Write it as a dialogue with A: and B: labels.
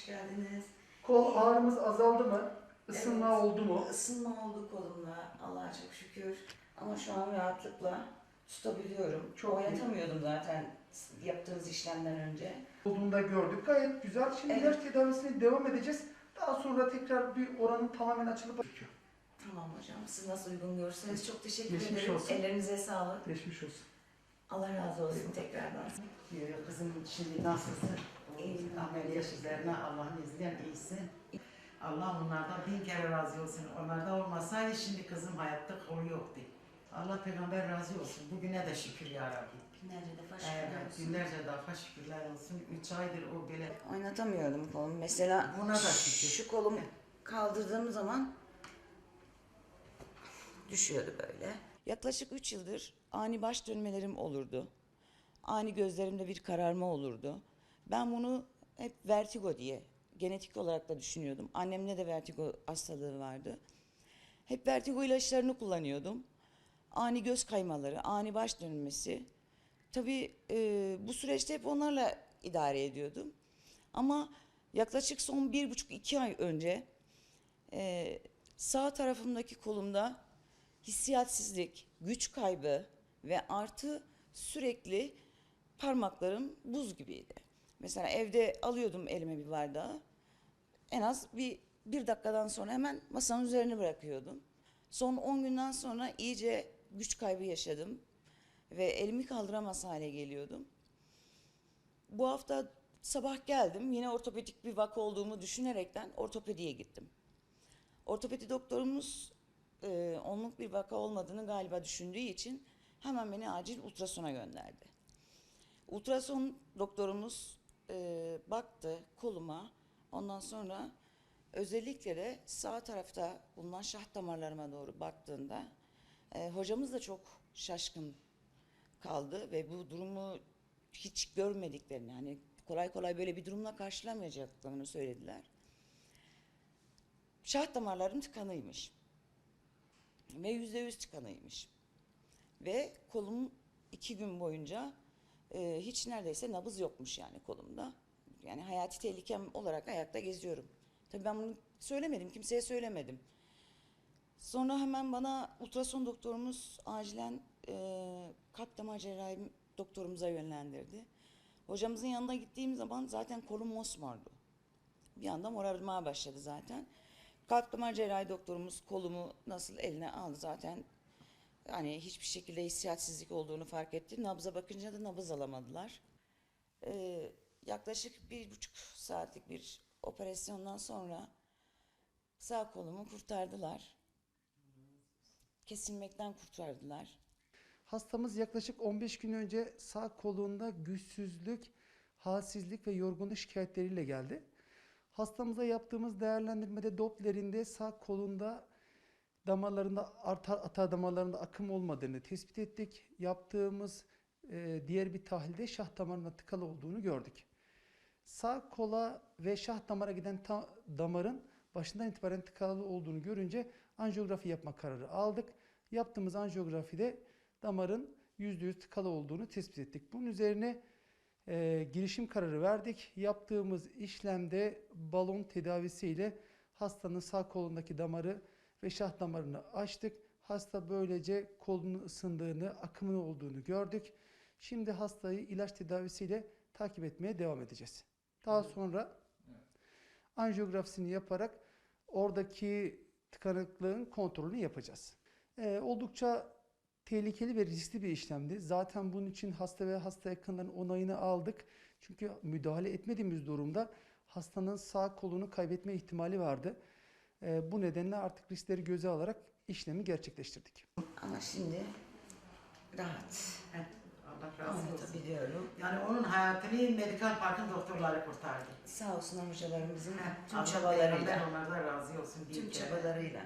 A: hoş geldiniz.
B: Kol ağrımız azaldı mı? Isınma
A: Evet.
B: oldu mu?
A: Isınma oldu kolumda, Allah'a çok şükür. Ama şu an rahatlıkla tutabiliyorum.
B: Çok
A: Oynatamıyordum zaten yaptığımız işlemden önce.
B: Olduğunda gördük. Gayet güzel. Şimdi
A: Evet.
B: ilaç tedavisine devam edeceğiz. Daha sonra tekrar bir oranın tamamen açılıp
A: Tamam hocam, siz nasıl uygun görürseniz çok teşekkür
B: Geçmiş
A: ederim.
B: olsun.
A: Ellerinize sağlık.
B: Geçmiş olsun.
A: Allah razı olsun tekrardan.
C: Kızım şimdi?
A: İyiyim.
C: Ameliyat üzerine Allah'ın izniyle iyisin. Allah onlardan bin kere razı olsun. Onlardan olmasaydı şimdi kızım hayatta kolu yoktu. Allah peygamber razı olsun. Bugüne de şükür ya Rabbi.
A: Binlerce defa şükürler
C: Evet,
A: olsun.
C: binlerce defa şükürler olsun. Üç aydır o böyle
A: Oynatamıyordum kolumu. Mesela
C: Buna da şükür.
A: şu kolumu kaldırdığım zaman düşüyordu böyle. Yaklaşık 3 yıldır ani baş dönmelerim olurdu. Ani gözlerimde bir kararma olurdu. Ben bunu hep vertigo diye genetik olarak da düşünüyordum. Annemde de vertigo hastalığı vardı. Hep vertigo ilaçlarını kullanıyordum. Ani göz kaymaları, ani baş dönmesi. Tabii e, bu süreçte hep onlarla idare ediyordum. Ama yaklaşık son bir buçuk iki ay önce e, sağ tarafımdaki kolumda hissiyatsizlik, güç kaybı ve artı sürekli parmaklarım buz gibiydi. Mesela evde alıyordum elime bir bardağı. En az bir, bir dakikadan sonra hemen masanın üzerine bırakıyordum. Son 10 günden sonra iyice güç kaybı yaşadım. Ve elimi kaldıramaz hale geliyordum. Bu hafta sabah geldim. Yine ortopedik bir vaka olduğumu düşünerekten ortopediye gittim. Ortopedi doktorumuz e, onluk bir vaka olmadığını galiba düşündüğü için hemen beni acil ultrasona gönderdi. Ultrason doktorumuz e, baktı koluma. Ondan sonra özellikle de sağ tarafta bulunan şah damarlarıma doğru baktığında e, hocamız da çok şaşkın kaldı ve bu durumu hiç görmediklerini hani kolay kolay böyle bir durumla karşılamayacaklarını söylediler. Şah damarlarım tıkanıymış. Ve yüzde yüz tıkanıymış. Ve kolum iki gün boyunca e, hiç neredeyse nabız yokmuş yani kolumda. Yani hayati tehlikem olarak ayakta geziyorum. Tabii ben bunu söylemedim, kimseye söylemedim. Sonra hemen bana ultrason doktorumuz acilen e, kalp damar cerrahi doktorumuza yönlendirdi. Hocamızın yanına gittiğim zaman zaten kolum mosmordu. Bir anda morarmaya başladı zaten. Kalp cerrahi doktorumuz kolumu nasıl eline aldı zaten. Yani hiçbir şekilde hissiyatsizlik olduğunu fark etti. Nabza bakınca da nabız alamadılar. Ee, yaklaşık bir buçuk saatlik bir operasyondan sonra sağ kolumu kurtardılar. Kesilmekten kurtardılar.
B: Hastamız yaklaşık 15 gün önce sağ kolunda güçsüzlük, halsizlik ve yorgunluk şikayetleriyle geldi. Hastamıza yaptığımız değerlendirmede Doppler'inde sağ kolunda damarlarında arter, atar damarlarında akım olmadığını tespit ettik. Yaptığımız e, diğer bir tahlilde şah damarına tıkalı olduğunu gördük. Sağ kola ve şah damara giden ta- damarın başından itibaren tıkalı olduğunu görünce anjiyografi yapma kararı aldık. Yaptığımız anjiyografide damarın %100 tıkalı olduğunu tespit ettik. Bunun üzerine e, girişim kararı verdik. Yaptığımız işlemde balon tedavisiyle hastanın sağ kolundaki damarı ve şah damarını açtık. Hasta böylece kolunun ısındığını, akımın olduğunu gördük. Şimdi hastayı ilaç tedavisiyle takip etmeye devam edeceğiz. Daha sonra anjiyografisini yaparak oradaki tıkanıklığın kontrolünü yapacağız. Ee, oldukça tehlikeli ve riskli bir işlemdi. Zaten bunun için hasta ve hasta yakınlarının onayını aldık. Çünkü müdahale etmediğimiz durumda hastanın sağ kolunu kaybetme ihtimali vardı. Ee, bu nedenle artık riskleri göze alarak işlemi gerçekleştirdik.
A: Ama şimdi rahat
C: Allah razı olsun.
A: anlatabiliyorum.
C: Yani onun hayatını Medikal Park'ın doktorları kurtardı.
A: Sağ olsunlar hocalarımızın tüm
C: Allah
A: çabalarıyla.
C: peygamber onlardan razı olsun.
A: Tüm
C: kere.
A: çabalarıyla.